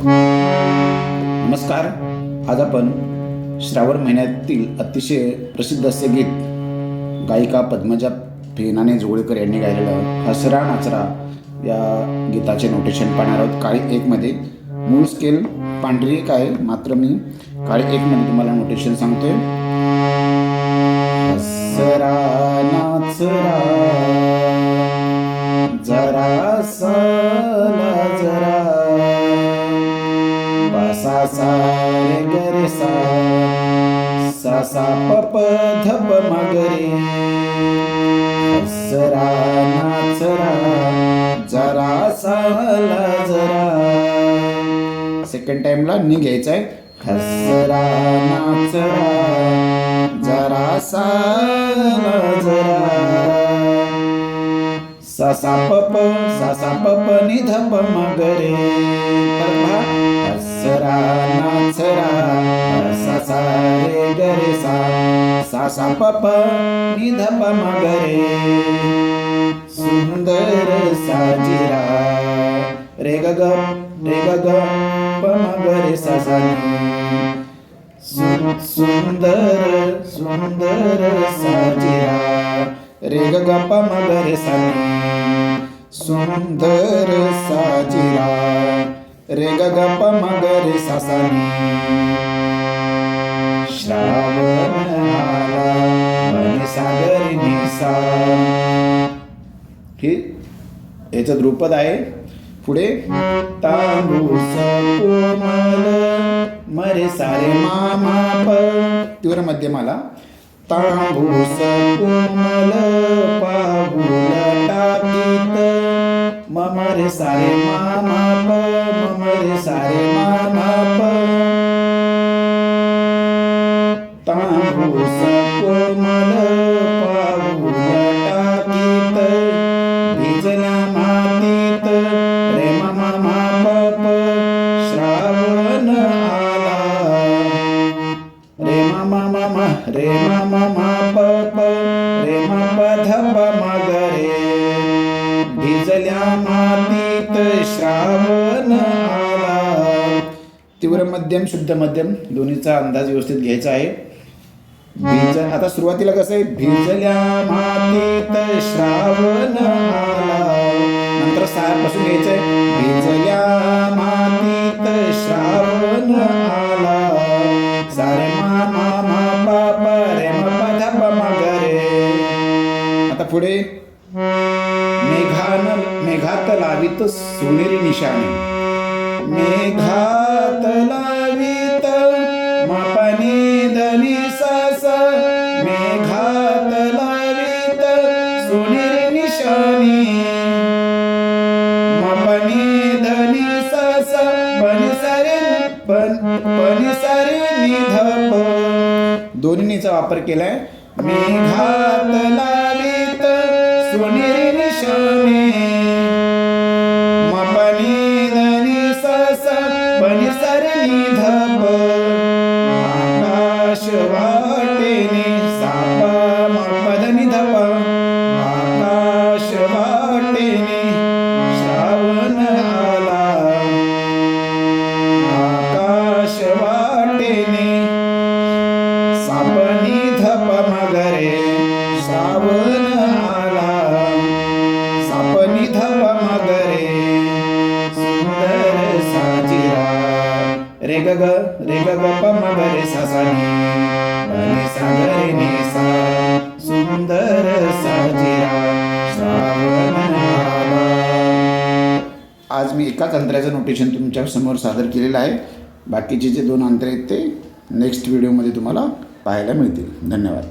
नमस्कार. आज आपण श्रावण महिन्यातील अतिशय प्रसिद्ध असे गीत गायिका पद्मजा फेनाने जोगळेकर यांनी गायलेलं हसरा नाचरा या गीताचे नोटेशन पाहणार आहोत. काळी एकमध्ये मूळ स्केल पांढरी एक आहे मात्र मी काळी एकमध्ये तुम्हाला नोटेशन सांगतोय. बसा सा रे गरे सा सा सा पप धप मगरे। हसरा नाचरा जरा सहला जरा। सेकंड टाइमला नि घ्यायचा आहे हसरा नाचरा जरा सहला जरा। प पप सासा पप निधप मगरे. पपा रे सा सासा पप निधप मगरे सुंदर साजिरा रे ग ग रे ग ग प मगरे सासा सु- सुंदर सुंदर साजिरा रे ग ग प म ग रे सा सुंदर रे ग प म ग रे सा सा श्रावण आला निसा. हे याचं द्रुपद आहे. पुढे तांबूस कोमल मरे सारे मामा प तीव्र मध्यमाला तांबूस कोमल पाहुल टाकीत मम रे सारे मा रे ममा ममा रे ममा माप रे मप धप मगरे भिजल्या मातीत श्रावण आला। तीव्र मध्यम शुद्ध मध्यम दोन्हीचा अंदाज व्यवस्थित घ्यायचा आहे. भिज आता सुरुवातीला कसं आहे? भिजल्या मातीत श्रावण आला. नंतर सापासून घ्यायचं आहे. भिजल्या आता पुढे. मेघान मेघात लावित सोनेरी निशाणे. मेघात लावित मापानी धनी सास. मेघात लावित सोनेरी निशाणी. मापनी धनी सास. पण सारे पण पण निधप. दोन्हीचा वापर केलाय. मेघात लालित स्वनिर्निशने रे ग ग रे ग ग प म ग रे सा सा नी रे सा ग रे नी सा सुंदर साजिरा श्रावण आज मी एकाच अंतराचं नोटेशन तुमच्यासमोर सादर केलेलं आहे. बाकीचे जे दोन अंतर आहेत ते नेक्स्ट व्हिडिओमध्ये तुम्हाला पाहायला मिळतील. धन्यवाद.